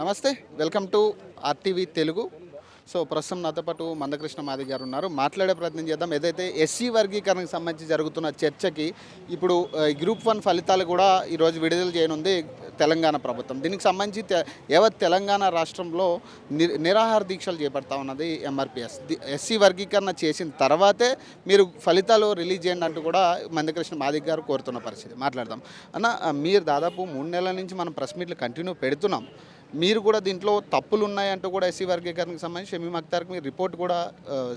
నమస్తే welcome to RTV Telugu. So ప్రస్తుతం నాతో పాటు మందకృష్ణ మాది గారు ఉన్నారు. మాట్లాడే ప్రయత్నం చేద్దాం. ఏదైతే ఎస్సీ వర్గీకరణకు సంబంధించి జరుగుతున్న చర్చకి ఇప్పుడు గ్రూప్ వన్ ఫలితాలు కూడా ఈరోజు విడుదల చేయనుంది తెలంగాణ ప్రభుత్వం. దీనికి సంబంధించి యావత్ తెలంగాణ రాష్ట్రంలో ని నిరాహార దీక్షలు చేపడతా ఉన్నది ఎంఆర్పిఎస్. ఎస్సీ వర్గీకరణ చేసిన తర్వాతే మీరు ఫలితాలు రిలీజ్ చేయండి అంటూ కూడా మందకృష్ణ మాదిక్ గారు కోరుతున్న పరిస్థితి. మాట్లాడదాం. అన్న మీరు దాదాపు మూడు నెలల నుంచి మనం ప్రెస్ మీట్లు కంటిన్యూ పెడుతున్నాం. మీరు కూడా దీంట్లో తప్పులు ఉన్నాయంటూ కూడా ఎస్సీ వర్గీకరణకు సంబంధించి షమీమ్ అఖ్తార్కి మీరు రిపోర్ట్ కూడా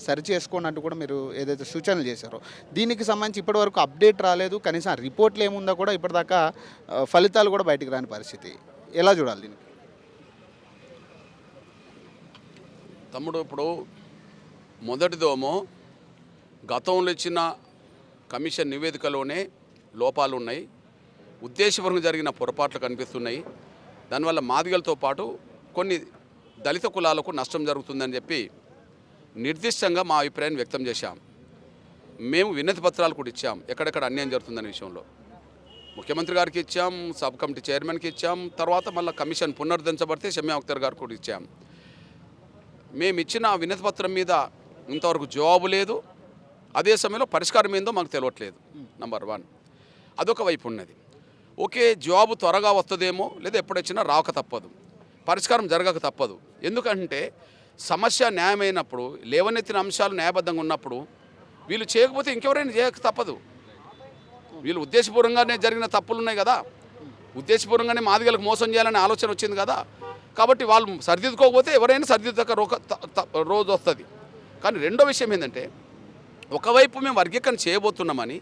సరి చేసుకోండి అంటూ కూడా మీరు ఏదైతే సూచనలు చేశారో. దీనికి సంబంధించి ఇప్పటివరకు అప్డేట్ రాలేదు. కనీసం రిపోర్ట్లు ఏముందో కూడా ఇప్పటిదాకా ఫలితాలు కూడా బయటకు రాని పరిస్థితి. ఎలా చూడాలి దీనికి? తమ్ముడు ఇప్పుడు మొదటిదోమో గతంలో ఇచ్చిన కమిషన్ నివేదికలోనే లోపాలు ఉన్నాయి ఉద్దేశపూర్వకంగా జరిగిన పొరపాట్లు కనిపిస్తున్నాయి. దానివల్ల మాదిగలతో పాటు కొన్ని దళిత కులాలకు నష్టం జరుగుతుందని చెప్పి నిర్దిష్టంగా మా అభిప్రాయాన్ని వ్యక్తం చేశాం. మేము వినతి పత్రాలు కూడా ఇచ్చాం. ఎక్కడెక్కడ అన్యాయం జరుగుతుందనే విషయంలో. ముఖ్యమంత్రి గారికి ఇచ్చాం సబ్ కమిటీ చైర్మన్కి ఇచ్చాం తర్వాత మళ్ళీ కమిషన్ పునరుద్ధరించబడితే షమ్యా అఖ్తర్ గారికి కూడా ఇచ్చాం. మేము ఇచ్చిన వినతి పత్రం మీద ఇంతవరకు జవాబు లేదు. అదే సమయంలో పరిష్కారం ఏందో మాకు తెలియట్లేదు నంబర్ వన్. అదొక వైపు ఉన్నది. ఒకే జాబు త్వరగా వస్తుందేమో లేదా ఎప్పుడొచ్చినా రాక తప్పదు. పరిష్కారం జరగక తప్పదు. ఎందుకంటే సమస్య న్యాయమైనప్పుడు లేవనెత్తిన అంశాలు న్యాయబద్ధంగా ఉన్నప్పుడు వీళ్ళు చేయకపోతే ఇంకెవరైనా చేయక తప్పదు. వీళ్ళు ఉద్దేశపూర్వంగానే జరిగిన తప్పులు ఉన్నాయి కదా. ఉద్దేశపూర్వంగానే మాదిగలకు మోసం చేయాలనే ఆలోచన వచ్చింది కదా. కాబట్టి వాళ్ళు సరిదిద్దుకోకపోతే ఎవరైనా సరిదిద్దక రోక రోజు వస్తుంది. కానీ రెండో విషయం ఏంటంటే ఒకవైపు మేము వర్గీకరణ చేయబోతున్నామని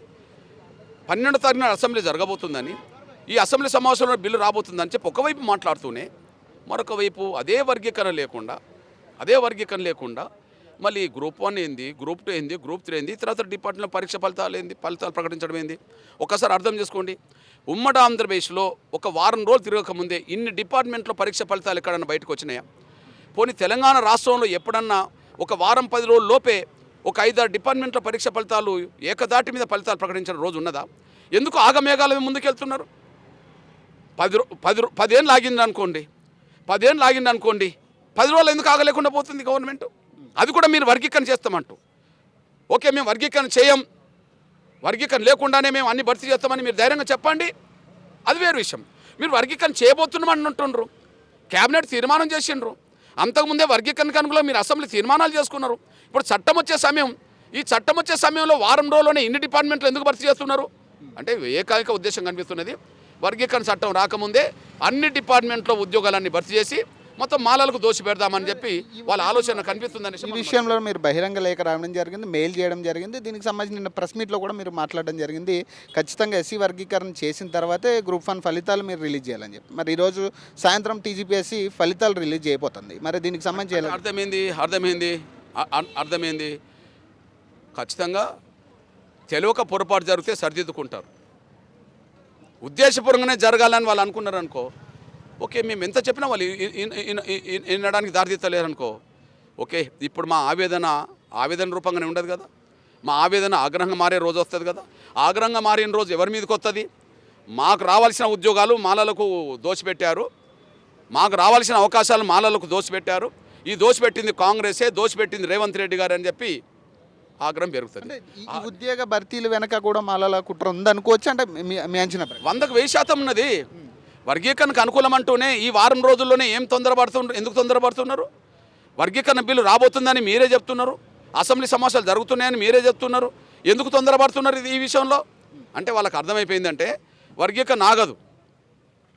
పన్నెండో తారీఖున అసెంబ్లీ జరగబోతుందని ఈ అసెంబ్లీ సమావేశంలో బిల్లు రాబోతుందని చెప్పి ఒకవైపు మాట్లాడుతూనే మరొక వైపు అదే వర్గీకరణ లేకుండా అదే వర్గీకరణ లేకుండా మళ్ళీ గ్రూప్ వన్ ఏంది గ్రూప్ టూ ఏంది గ్రూప్ త్రీ ఏంది తర్వాత డిపార్ట్మెంట్లో పరీక్ష ఫలితాలు ఏంది ఫలితాలు ప్రకటించడం ఏంది? ఒకసారి అర్థం చేసుకోండి. ఉమ్మడి ఆంధ్రప్రదేశ్లో ఒక వారం రోజులు తిరగక ముందే ఇన్ని డిపార్ట్మెంట్లో పరీక్ష ఫలితాలు ఎక్కడన్నా బయటకు వచ్చినాయా? పోనీ తెలంగాణ రాష్ట్రంలో ఎప్పుడన్నా ఒక వారం పది రోజుల లోపే ఒక ఐదారు డిపార్ట్మెంట్ల పరీక్ష ఫలితాలు ఏకదాటి మీద ఫలితాలు ప్రకటించిన రోజు ఉన్నదా? ఎందుకు ఆగమేఘాల ముందుకెళ్తున్నారు? పది పది పదేళ్ళు లాగింది అనుకోండి. పదేళ్ళు లాగింది అనుకోండి. పది రోజులు ఎందుకు ఆగలేకుండా పోతుంది గవర్నమెంట్? అది కూడా మీరు వర్గీకరణ చేస్తామంటూ. ఓకే మేము వర్గీకరణ చేయం. వర్గీకరణ లేకుండానే మేము అన్ని భర్తీ చేస్తామని మీరు ధైర్యంగా చెప్పండి. అది వేరు విషయం. మీరు వర్గీకరణ చేయబోతున్నామని అంటుండ్రు. కేబినెట్ తీర్మానం చేసిండ్రు. అంతకుముందే వర్గీకరణ కనుకలో మీరు అసెంబ్లీ తీర్మానాలు చేసుకున్నారు. ఇప్పుడు చట్టం వచ్చే సమయం. ఈ చట్టం వచ్చే సమయంలో వారం రోజుల్లోనే ఇన్ని డిపార్ట్మెంట్లు ఎందుకు భర్తీ చేస్తున్నారు? అంటే ఏకాదిక ఉద్దేశం కనిపిస్తున్నది. వర్గీకరణ చట్టం రాకముందే అన్ని డిపార్ట్మెంట్లో ఉద్యోగాలన్నీ భర్తీ చేసి మొత్తం మాలలకు దోషి పెడదామని చెప్పి వాళ్ళ ఆలోచన కనిపిస్తుందని ఈ విషయంలో మీరు బహిరంగ లేఖ రావడం జరిగింది మెయిల్ చేయడం జరిగింది. దీనికి సంబంధించి నిన్న ప్రెస్ మీట్లో కూడా మీరు మాట్లాడడం జరిగింది. ఖచ్చితంగా ఎస్సీ వర్గీకరణ చేసిన తర్వాతే గ్రూప్ వన్ ఫలితాలు మీరు రిలీజ్ చేయాలని చెప్పి. మరి ఈరోజు సాయంత్రం టీజీపీఎస్సీ ఫలితాలు రిలీజ్ చేయబోతుంది. మరి దీనికి సంబంధించి అర్థమైంది అర్థమైంది అర్థమైంది. ఖచ్చితంగా తెలియక పొరపాటు జరిగితే సరిదిద్దుకుంటారు. ఉద్దేశపూర్వకంగానే జరగాలని వాళ్ళు అనుకున్నారు అనుకో ఓకే మేము ఎంత చెప్పినా వాళ్ళు వినడానికి దారితీస్తలేరు అనుకో ఓకే ఇప్పుడు మా ఆవేదన ఆవేదన రూపంగానే ఉండదు కదా. మా ఆవేదన ఆగ్రహంగా మారే రోజు వస్తుంది కదా. ఆగ్రహంగా మారిన రోజు ఎవరి మీదకి వస్తుంది? మాకు రావాల్సిన ఉద్యోగాలు మాలలకు దోచిపెట్టారు మాకు రావాల్సిన అవకాశాలు మాలలకు దోచిపెట్టారు ఈ దోచిపెట్టింది కాంగ్రెసే దోచిపెట్టింది రేవంత్ రెడ్డి గారు అని చెప్పి ఆగ్రహం పెరుగుతుంది. ఉద్యోగ భర్తీలు వెనక కూడా మాలల కుట్ర ఉందనుకోవచ్చు అంటే మీ- అంచనా. వందకు వెయ్యి శాతం ఉన్నది. వర్గీకరణకు అనుకూలం అంటూనే ఈ వారం రోజుల్లోనే ఏం తొందరపడుతున్నారు ఎందుకు తొందరపడుతున్నారు? వర్గీకరణ బిల్లు రాబోతుందని మీరే చెప్తున్నారు. అసెంబ్లీ సమావేశాలు జరుగుతున్నాయని మీరే చెప్తున్నారు. ఎందుకు తొందరపడుతున్నారు ఇది ఈ విషయంలో? అంటే వాళ్ళకి అర్థమైపోయిందంటే వర్గీకరణ ఆగదు.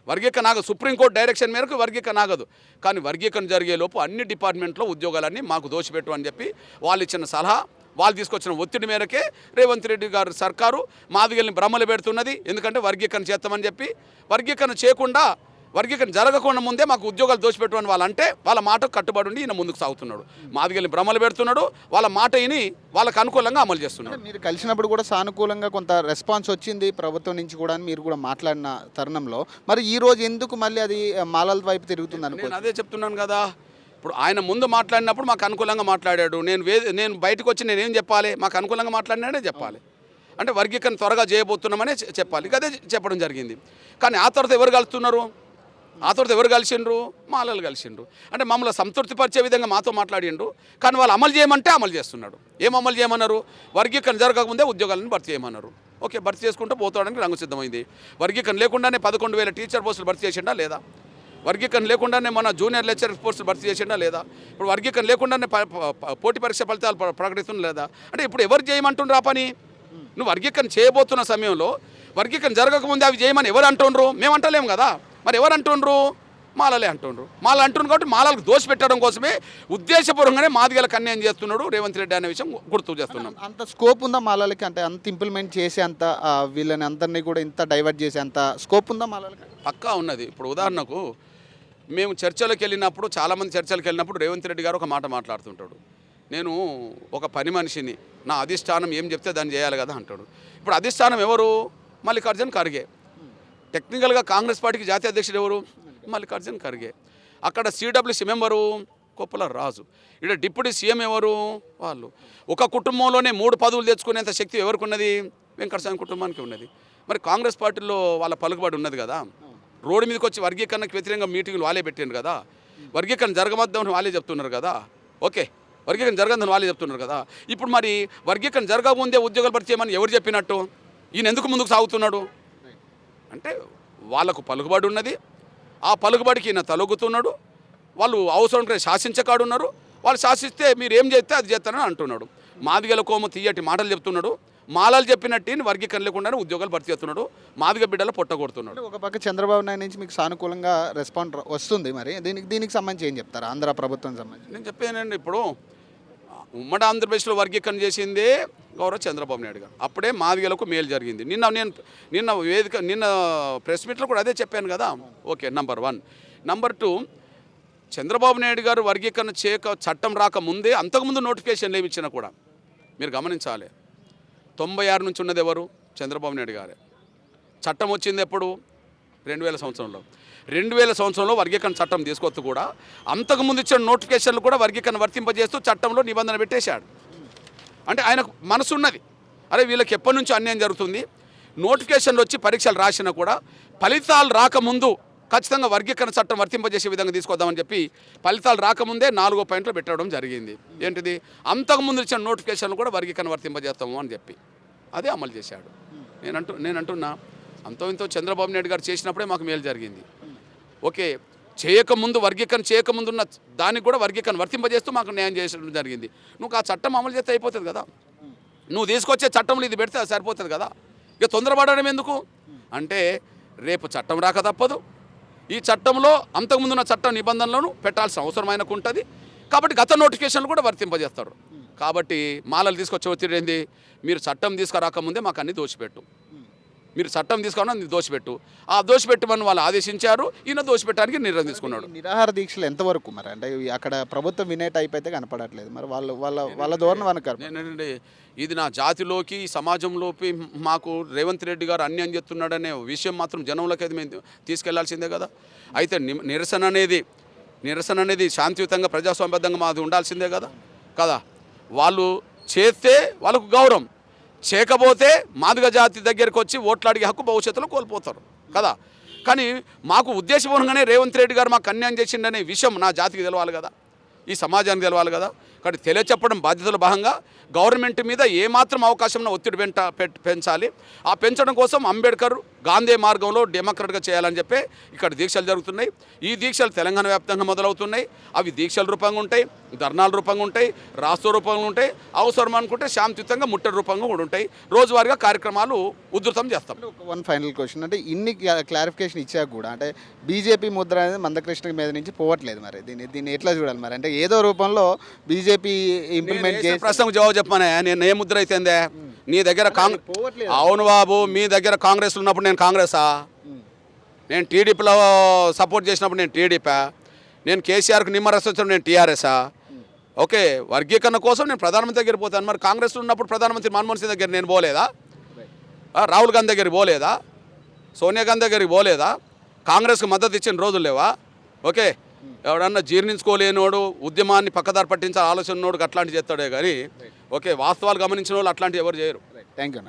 వర్గీకరణ ఆగదు. సుప్రీంకోర్టు డైరెక్షన్ మేరకు వర్గీకరణ ఆగదు. కానీ వర్గీకరణ జరిగే లోపు అన్ని డిపార్ట్మెంట్లో ఉద్యోగాలన్నీ మాకు దోచిపెట్టు అని చెప్పి వాళ్ళు ఇచ్చిన సలహా వాళ్ళు తీసుకొచ్చిన ఒత్తిడి మేరకే రేవంత్ రెడ్డి గారు సర్కారు మాదిగల్ని భ్రమలు పెడుతున్నది. ఎందుకంటే వర్గీకరణ చేస్తామని చెప్పి వర్గీకరణ చేయకుండా వర్గీకరణ జరగకుండా ముందే మాకు ఉద్యోగాలు దోచిపెట్టమని వాళ్ళు అంటే వాళ్ళ మాట కట్టుబడి ఉండి ఈయన ముందుకు సాగుతున్నాడు. మాదిగల్ని భ్రమలు పెడుతున్నాడు వాళ్ళ మాట విని వాళ్ళకు అనుకూలంగా అమలు చేస్తున్నాడు. మీరు కలిసినప్పుడు కూడా సానుకూలంగా కొంత రెస్పాన్స్ వచ్చింది ప్రభుత్వం నుంచి కూడా మీరు కూడా మాట్లాడిన తరుణంలో. మరి ఈ రోజు ఎందుకు మళ్ళీ అది మాలల వైపు తిరుగుతుంది అదే చెప్తున్నాను కదా. ఇప్పుడు ఆయన ముందు మాట్లాడినప్పుడు మాకు అనుకూలంగా మాట్లాడాడు. నేను వే నేను బయటకు వచ్చి నేనేం చెప్పాలి? మాకు అనుకూలంగా మాట్లాడినాడే చెప్పాలి. అంటే వర్గీకరణ త్వరగా చేయబోతున్నామనే చెప్పాలి. అదే చెప్పడం జరిగింది. కానీ ఆ తర్వాత ఎవరు కలుస్తున్నారు? ఆ తర్వాత ఎవరు కలిసిండ్రు? మాలలు కలిసిండ్రు. అంటే మమ్మల్ని సంతృప్తిపరిచే విధంగా మాతో మాట్లాడిండ్రు. కానీ వాళ్ళు అమలు చేయమంటే అమలు చేస్తున్నాడు. ఏం అమలు చేయమన్నారు? వర్గీకరణ జరగకముందే ఉద్యోగాలను భర్తీ చేయమన్నారు. ఓకే భర్తీ చేసుకుంటూ పోతాడానికి రంగు సిద్ధమైంది. వర్గీకరణ లేకుండానే పదకొండు వేల టీచర్ పోస్టులు భర్తీ చేసిండా లేదా? వర్గీకరణ లేకుండానే మన జూనియర్ లెక్చరర్ పోస్టులు భర్తీ చేసిండా లేదా? ఇప్పుడు వర్గీకరణ లేకుండానే పోటీ పరీక్ష ఫలితాలు ప్ర- ప్రకటిస్తున్నా లేదా? అంటే ఇప్పుడు ఎవరు చేయమంటుండ్రు ఆ పని? నువ్వు వర్గీకరణ చేయబోతున్న సమయంలో వర్గీకరణ జరగకముందే అవి చేయమని ఎవరు అంటుండ్రు? మేము అంటలేము కదా. మరి ఎవరు అంటుండ్రు? మాలలే అంటుండ్రు. మాల అంటుండ్రు కాబట్టి మాలలకు దోష పెట్టడం కోసమే ఉద్దేశపూర్వకంగానే మాదిగలకు అన్యాయం చేస్తున్నాడు రేవంత్ రెడ్డి అనే విషయం గుర్తు చేస్తున్నాం. అంత స్కోప్ ఉందా మాలలకి? అంటే అంత ఇంప్లిమెంట్ చేసే అంత వీళ్ళని అందరినీ కూడా ఇంత డైవర్ట్ చేసే అంత స్కోప్ ఉందా మాలలకి? పక్కా ఉన్నది. ఇప్పుడు ఉదాహరణకు మేము చర్చలకు వెళ్ళినప్పుడు చాలామంది చర్చలకు వెళ్ళినప్పుడు రేవంత్ రెడ్డి గారు ఒక మాట మాట్లాడుతుంటాడు. నేను ఒక పని మనిషిని నా అధిష్టానం ఏం చెప్తే దాన్ని చేయాలి కదా అంటాడు. ఇప్పుడు అధిష్టానం ఎవరు? మల్లికార్జున్ ఖర్గే. టెక్నికల్గా కాంగ్రెస్ పార్టీకి జాతీయ అధ్యక్షుడు ఎవరు? మల్లికార్జున్ ఖర్గే. అక్కడ సిడబ్ల్యూసీ మెంబరు? కొప్పల రాజు. ఇక్కడ డిప్యూటీ సీఎం ఎవరు? వాళ్ళు. ఒక కుటుంబంలోనే మూడు పదవులు తెచ్చుకునేంత శక్తి ఎవరికి ఉన్నది వెంకటస్వామి కుటుంబానికి ఉన్నది. మరి కాంగ్రెస్ పార్టీలో వాళ్ళ పలుకుబడి ఉన్నది కదా. రోడ్డు మీదకి వచ్చి వర్గీకరణకు వ్యతిరేకంగా మీటింగ్లు వాళ్ళే పెట్టారు కదా. వర్గీకరణ జరగమద్దామని వాళ్ళే చెప్తున్నారు కదా. ఓకే. వర్గీకరణ జరగదని వాళ్ళే చెప్తున్నారు కదా. ఇప్పుడు మరి వర్గీకరణ జరగకముందే ఉద్యోగాలు పరిచయమని ఎవరు చెప్పినట్టు? ఈయన ఎందుకు ముందుకు సాగుతున్నాడు? అంటే వాళ్ళకు పలుకుబడి ఉన్నది. ఆ పలుకుబడికి ఈయన తలొగ్గుతున్నాడు. వాళ్ళు అవసరం శాసించకాడున్నారు వాళ్ళు శాసిస్తే మీరు ఏం చేస్తే అది చేస్తారని అంటున్నాడు. మాదిగల కోమ తీయటి మాటలు చెప్తున్నాడు. మాలలు చెప్పినట్టు వర్గీకరణ లేకుండానే ఉద్యోగాలు భర్తీ చేస్తున్నాడు. మాదిగ బిడ్డలు పొట్టగొడుతున్నాడు ఒక పక్క చంద్రబాబు నాయుడు నుంచి మీకు సానుకూలంగా రెస్పాండ్ వస్తుంది మరి. దీనికి దీనికి సంబంధించి ఏం చెప్తారు? ఆంధ్ర ప్రభుత్వం సంబంధించి. నేను చెప్పానండి ఇప్పుడు ఉమ్మడి ఆంధ్రప్రదేశ్లో వర్గీకరణ చేసిందే గౌరవ చంద్రబాబు నాయుడు గారు. అప్పుడే మాదిగలకు మేలు జరిగింది. నిన్న నేను నిన్న వేదిక నిన్న ప్రెస్ మీట్లో కూడా అదే చెప్పాను కదా. Okay number one. Number two Chandrababu Naidu garu వర్గీకరణ చేయక చట్టం రాకముందే అంతకుముందు నోటిఫికేషన్లు ఏమి ఇచ్చినా కూడా మీరు గమనించాలి. తొంభై ఆరు నుంచి ఉన్నది ఎవరు? చంద్రబాబు నాయుడు గారే. చట్టం వచ్చింది ఎప్పుడు? రెండు వేల సంవత్సరంలో. రెండు వేల సంవత్సరంలో వర్గీకరణ చట్టం తీసుకొస్తూ కూడా అంతకుముందు ఇచ్చిన నోటిఫికేషన్లు కూడా వర్గీకరణ వర్తింపజేస్తూ చట్టంలో నిబంధన పెట్టేశాడు. అంటే ఆయనకు మనసున్నది. అరే వీళ్ళకి ఎప్పటి నుంచి అన్యాయం జరుగుతుంది. నోటిఫికేషన్లు వచ్చి పరీక్షలు రాసినా కూడా ఫలితాలు రాకముందు ఖచ్చితంగా వర్గీకరణ చట్టం వర్తింపజేసే విధంగా తీసుకొద్దామని చెప్పి ఫలితాలు రాకముందే నాలుగో పాయింట్లు పెట్టడం జరిగింది. ఏంటిది? అంతకుముందు ఇచ్చిన నోటిఫికేషన్లు కూడా వర్గీకరణ వర్తింపజేస్తాము అని చెప్పి. అదే అమలు చేశాడు. నేను నేనంటున్నా నేను అంటున్నా అంతో ఇంతో చంద్రబాబు నాయుడు గారు చేసినప్పుడే మాకు మేలు జరిగింది. ఓకే చేయకముందు వర్గీకరణ చేయకముందు ఉన్న దానికి కూడా వర్గీకరణ వర్తింపజేస్తూ మాకు న్యాయం చేసడం జరిగింది. నువ్వు ఆ చట్టం అమలు చేస్తే అయిపోతుంది కదా. నువ్వు తీసుకొచ్చే చట్టంలో ఇది పెడితే అది సరిపోతుంది కదా. ఇక తొందరపడడం ఎందుకు? అంటే రేపు చట్టం రాక తప్పదు. ఈ చట్టంలో అంతకుముందున్న చట్టం నిబంధనలను పెట్టాల్సిన అవసరం ఆయనకు ఉంటుంది. కాబట్టి గత నోటిఫికేషన్లు కూడా వర్తింపజేస్తారు. కాబట్టి మాలలు తీసుకొచ్చి ఒత్తిడి ఏంది? మీరు చట్టం తీసుకురాకముందే మాకు అన్ని దోచిపెట్టు మీరు చట్టం తీసుకున్నా దోషపెట్టు. ఆ దోషపెట్టమని వాళ్ళు ఆదేశించారు ఈయన దోషపెట్టడానికి నిర్ణయం తీసుకున్నాడు. నిరాహార దీక్షలు ఎంతవరకు మరి? అంటే అక్కడ ప్రభుత్వం వినే టైప్ అయితే కనపడట్లేదు. మరి వాళ్ళు వాళ్ళ వాళ్ళ ధోరణి వనకారు నేనండి ఇది నా జాతిలోకి సమాజంలోకి మాకు రేవంత్ రెడ్డి గారు అన్యాయం చేస్తున్నాడనే విషయం మాత్రం జనంలోకి అది మేము తీసుకెళ్ళాల్సిందే కదా. అయితే నిరసన అనేది నిరసన అనేది శాంతియుతంగా ప్రజాస్వామ్యబద్ధంగా మాది ఉండాల్సిందే కదా. కదా. వాళ్ళు చేస్తే వాళ్ళకు గౌరవం. చేయకపోతే మాదిగ జాతి దగ్గరికి వచ్చి ఓట్లు అడిగే హక్కు భవిష్యత్తులో కోల్పోతారు. కదా? కానీ మాకు ఉద్దేశపూర్వకంగానే రేవంత్ రెడ్డి గారు మాకు అన్యాయం చేసిండనే విషయం నా జాతికి తెలవాలి కదా? ఈ సమాజానికి తెలవాలి కదా? కానీ తెలియచెప్పడం బాధ్యతల భాగంగా గవర్నమెంట్ మీద ఏమాత్రం అవకాశం ఉన్న ఒత్తిడి పెంట పెంచాలి. ఆ పెంచడం కోసం అంబేద్కర్ గాంధీ మార్గంలో డెమోక్రట్గా చేయాలని చెప్పి ఇక్కడ దీక్షలు జరుగుతున్నాయి. ఈ దీక్షలు తెలంగాణ వ్యాప్తంగా మొదలవుతున్నాయి. అవి దీక్షల రూపంగా ఉంటాయి. ధర్నాల రూపంగా ఉంటాయి రాష్ట్ర రూపంగా ఉంటాయి అవసరం అనుకుంటే శాంతియుతంగా ముట్టడి రూపంగా కూడా ఉంటాయి. రోజువారీగా కార్యక్రమాలు ఉధృతం చేస్తాం. వన్ ఫైనల్ క్వశ్చన్ అంటే ఇన్ని క్లారిఫికేషన్ ఇచ్చాక కూడా అంటే బీజేపీ ముద్ర అనేది మందకృష్ణ మీద నుంచి పోవట్లేదు మరి. దీన్ని దీన్ని ఎట్లా చూడాలి మరి? అంటే ఏదో రూపంలో బీజేపీ ఇంప్లిమెంట్ చేసి ప్రశ్నకు జవాబు చెప్పానే నేను ఏ ముద్ర అయితేందే నీ దగ్గర కాంగ్రెస్ పోవట్లేదు. అవును బాబు మీ దగ్గర కాంగ్రెస్ ఉన్నప్పుడు నేను కాంగ్రెసా? నేను టీడీపీలో సపోర్ట్ చేసినప్పుడు నేను టీడీపా. నేను కేసీఆర్కి నిమ్మరస్ వచ్చినప్పుడు నేను టీఆర్ఎస్ఆ ఓకే వర్గీకరణ కోసం నేను ప్రధానమంత్రి దగ్గర పోతాను. మరి కాంగ్రెస్లో ఉన్నప్పుడు ప్రధానమంత్రి మన్మోహన్ సింగ్ దగ్గర నేను పోలేదా? రాహుల్ గాంధీ దగ్గరికి పోలేదా? సోనియా గాంధీ దగ్గరికి పోలేదా? కాంగ్రెస్కి మద్దతు ఇచ్చిన రోజులు లేవా? ఓకే ఎవడన్నా జీర్ణించుకోలేనోడు ఉద్యమాన్ని పక్కదారి పట్టించాలని ఆలోచన ఉన్నోడు అట్లాంటి చేస్తాడే కానీ ఓకే వాస్తవాలు గమనించిన వాళ్ళు అట్లాంటివి ఎవరు చేయరు. Thank you